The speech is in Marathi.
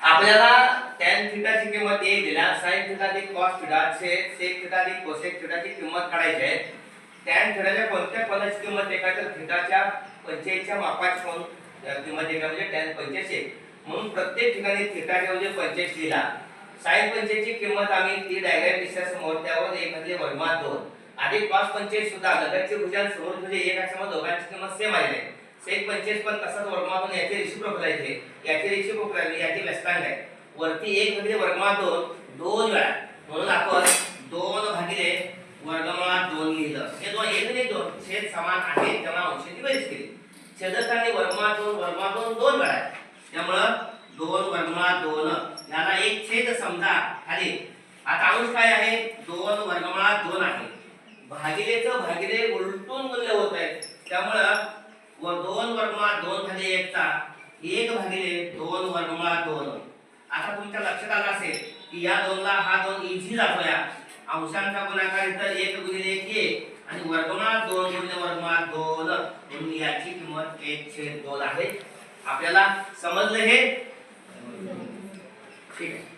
आपल्याला टॅन थिटाची किंमत एक दिला साईन थिटा अधिक cos थिटा छेद sec थिटा अधिक कोसेक थिटाची किंमत काढायची आहे. टॅन थिटाच्या कोणत्या पदाची किंमत एका तर थिटाच्या 45 मापाची कोण किंमत एका म्हणजे टॅन 85 म्हणून प्रत्येक ठिकाणी थिटाच्या म्हणजे 45 लिहिला. साईन 45 किंमत आम्ही ती डायग्राम दिसल्या समोर त्यावर एक म्हणजे वर्मात दोन. अधिक कॉस 45 सुद्धा लगतचे भुजान समोर म्हणजे एक असल्यामुळे दोघांची किंमत सेम आली आहे. एक पंचवीस पण तसाच वर्गमातून याचे रेसिप्रोकल आहे इथे. याचे रेसिप्रोकल आहे याची व्यस्तांग आहे वरती एक म्हणजे वर्मा दोन दोन वेळा. म्हणून आपण दोन भागिले वर्गमा दोन लिहिलं. हे दोन एक आणि दोन छेद समान आहे तेव्हा अंशाची बेरीज केली. छेदकाने वर्गमुळात दोन वर्मा दोन दोन वेळा आहे. त्यामुळं दोन वर्गमुळात दोन. याला एक छेद समजा खाली. आता अंश काय आहे? दोन वर्गमा दोन आहे भागिलेचं भागिले उलटून मूल्य होत आहे त्यामुळं व दोन वर्गमुळात दोन भागिले एकचा एक भागिले दोन वर्गमुळात दोन. आता तुमच्या लक्षात आलं असेल की या दोनला हा दोन इझी जातो अंशांचा गुणाकार इथं एक गुणिले एक एक आणि वर्गमुळात दोन गुणिले वर्गमुळात दोन. म्हणून याची किंमत एक छेद दोन आहे. आपल्याला समजलं हे? ठीक आहे.